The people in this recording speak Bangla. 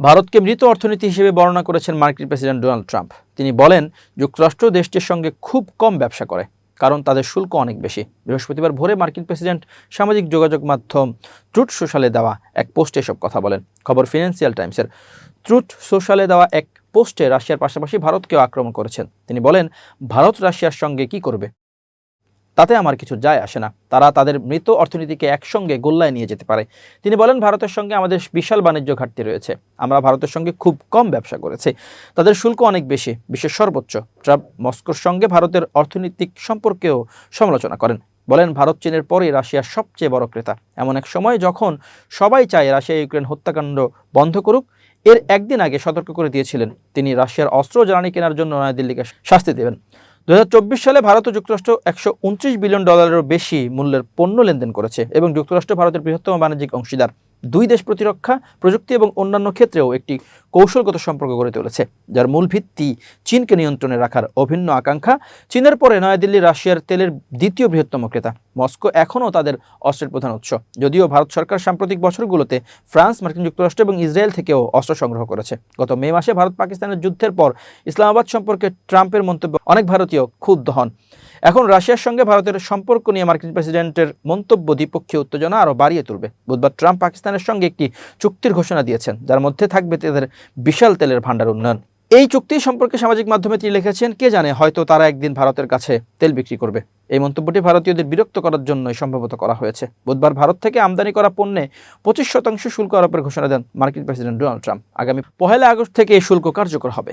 ভারতকে মৃত অর্থনীতি হিসেবে বর্ণনা করেছেন মার্কিন প্রেসিডেন্ট ডোনাল্ড ট্রাম্প। তিনি বলেন, যুক্তরাষ্ট্র দেশটির সঙ্গে খুব কম ব্যবসা করে, কারণ তাদের শুল্ক অনেক বেশি। বৃহস্পতিবার ভোরে মার্কিন প্রেসিডেন্ট সামাজিক যোগাযোগ মাধ্যম ট্রুথ সোশ্যালে দেওয়া এক পোস্টে এসব কথা বলেন। খবর ফিনান্সিয়াল টাইমসের। ট্রুথ সোশ্যালে দেওয়া এক পোস্টে রাশিয়ার পাশাপাশি ভারতকেও আক্রমণ করেছেন। তিনি বলেন, ভারত রাশিয়ার সঙ্গে কি করবে? তাতে আমার কিছু যায় আসে না। তারা তাদের মৃত অর্থনীতিকে একসঙ্গে গোল্লায় নিয়ে যেতে পারে। তিনি বলেন, ভারতের সঙ্গে আমাদের বিশাল বাণিজ্য ঘাটতি রয়েছে। আমরা ভারতের সঙ্গে খুব কম ব্যবসা করেছি। তাদের শুল্ক অনেক বেশি, বিশ্বের সর্বোচ্চ। ট্রাম্প মস্কোর সঙ্গে ভারতের অর্থনৈতিক সম্পর্কেও সমালোচনা করেন। বলেন, ভারত চীনের পরে রাশিয়ার সবচেয়ে বড় ক্রেতা। এমন এক সময় যখন সবাই চায় রাশিয়া ইউক্রেন হত্যাকাণ্ড বন্ধ করুক, এর একদিন আগে সতর্ক করে দিয়েছিলেন। তিনি রাশিয়ার অস্ত্র জ্বালানি কেনার জন্য নয়াদিল্লিকে শাস্তি দেবেন। দু হাজার চব্বিশ সালে ভারত ও যুক্তরাষ্ট্র একশো উনত্রিশ বিলিয়ন ডলারেরও বেশি মূল্যের পণ্য লেনদেন করেছে এবং যুক্তরাষ্ট্র ভারতের বৃহত্তম বাণিজ্যিক অংশীদার। দুই দেশ প্রতিরক্ষা, প্রযুক্তি এবং অন্যান্য ক্ষেত্রেও একটি কৌশলগত সম্পর্ক গড়ে তুলেছে, যার মূল ভিত্তি চীনকে নিয়ন্ত্রণে রাখার অভিন্ন আকাঙ্ক্ষা। চীনের পরে নয়াদিল্লি, রাশিয়ার তেলের দ্বিতীয় বৃহত্তম ক্রেতা। মস্কো এখনও তাদের অস্ত্রের প্রধান উৎস। যদিও ভারত সরকার সাম্প্রতিক বছরগুলোতে ফ্রান্স, মার্কিন যুক্তরাষ্ট্র এবং ইসরায়েল থেকেও অস্ত্র সংগ্রহ করেছে। গত মে মাসে ভারত পাকিস্তানের যুদ্ধের পর ইসলামাবাদ সম্পর্কে ট্রাম্পের মন্তব্য অনেক ভারতীয় ক্ষুব্ধ হন। এখন রাশিয়ার সঙ্গে ভারতের সম্পর্ক নিয়ে মার্কিন প্রেসিডেন্টের মন্তব্য দ্বিপক্ষীয় উত্তেজনা আরও বাড়িয়ে তুলবে। বুধবার ট্রাম্প পাকিস্তানের সঙ্গে একটি চুক্তির ঘোষণা দিয়েছেন, যার মধ্যে থাকবে তাদের বিশাল তেলের ভাণ্ডার উন্নয়ন। এই চুক্তি সম্পর্কে সামাজিক মাধ্যমে তিনি লিখেছেন, কে জানে, হয়তো তারা একদিন ভারতের কাছে তেল বিক্রি করবে। এই মন্তব্যটি ভারতীয়দের বিরক্ত করার জন্যই সম্ভবত করা হয়েছে। বুধবার ভারত থেকে আমদানি করা পণ্যে পঁচিশ শতাংশ শুল্ক আরোপের ঘোষণা দেন মার্কিন প্রেসিডেন্ট ডোনাল্ড ট্রাম্প। আগামী পহেলা আগস্ট থেকে এই শুল্ক কার্যকর হবে।